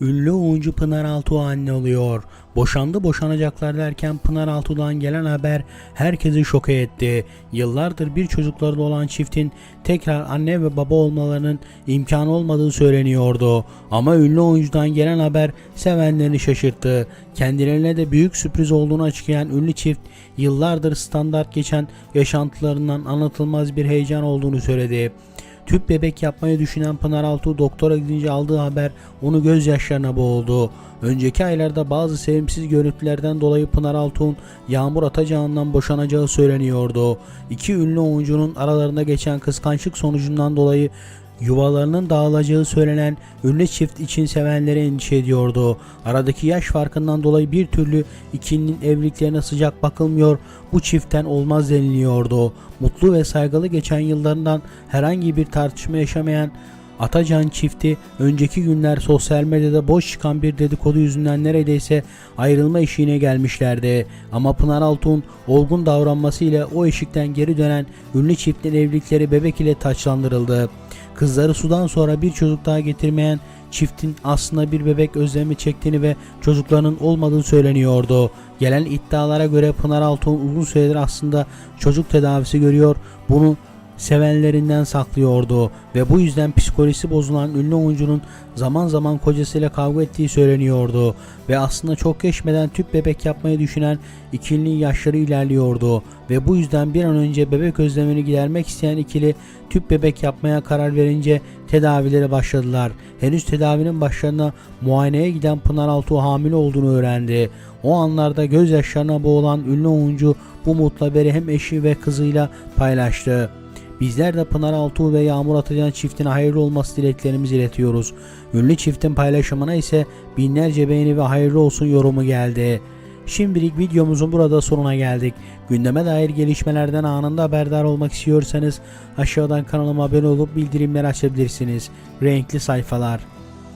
Ünlü oyuncu Pınar Altuğ anne oluyor. Boşandı boşanacaklar derken Pınar Altuğ'dan gelen haber herkesi şoke etti. Yıllardır bir çocukları olan çiftin tekrar anne ve baba olmalarının imkanı olmadığı söyleniyordu. Ama ünlü oyuncudan gelen haber sevenlerini şaşırttı. Kendilerine de büyük sürpriz olduğunu açıklayan ünlü çift yıllardır standart geçen yaşantılarından anlatılmaz bir heyecan olduğunu söyledi. Tüp bebek yapmayı düşünen Pınar Altuğ doktora gidince aldığı haber onu gözyaşlarına boğuldu. Önceki aylarda bazı sevimsiz görüntülerden dolayı Pınar Altuğ'un Yağmur Atacağı'ndan boşanacağı söyleniyordu. İki ünlü oyuncunun aralarında geçen kıskançlık sonucundan dolayı yuvalarının dağılacağı söylenen ünlü çift için sevenleri endişe ediyordu. Aradaki yaş farkından dolayı bir türlü ikilinin evliliklerine sıcak bakılmıyor, bu çiftten olmaz deniliyordu. Mutlu ve saygılı geçen yıllarından herhangi bir tartışma yaşamayan Atacan çifti önceki günler sosyal medyada boş çıkan bir dedikodu yüzünden neredeyse ayrılma eşiğine gelmişlerdi. Ama Pınar Altuğ'un olgun davranmasıyla o eşikten geri dönen ünlü çiftin evlilikleri bebek ile taçlandırıldı. Kızları sudan sonra bir çocuk daha getirmeyen çiftin aslında bir bebek özlemi çektiğini ve çocuklarının olmadığı söyleniyordu. Gelen iddialara göre Pınar Altuğ uzun süredir aslında çocuk tedavisi görüyor. Bunu sevenlerinden saklıyordu ve bu yüzden psikolojisi bozulan ünlü oyuncunun zaman zaman kocasıyla kavga ettiği söyleniyordu ve aslında çok geçmeden tüp bebek yapmayı düşünen ikilinin yaşları ilerliyordu ve bu yüzden bir an önce bebek özlemini gidermek isteyen ikili tüp bebek yapmaya karar verince tedavilere başladılar. Henüz tedavinin başlarına muayeneye giden Pınar Altuğ hamile olduğunu öğrendi. O anlarda gözyaşlarına boğulan ünlü oyuncu bu mutlu haberi hem eşi ve kızıyla paylaştı. Bizler de Pınar Altuğ ve Yağmur Atacan çiftine hayırlı olması dileklerimizi iletiyoruz. Ünlü çiftin paylaşımına ise binlerce beğeni ve hayırlı olsun yorumu geldi. Şimdilik videomuzun burada sonuna geldik. Gündeme dair gelişmelerden anında haberdar olmak istiyorsanız aşağıdan kanalıma abone olup bildirimleri açabilirsiniz. Renkli sayfalar.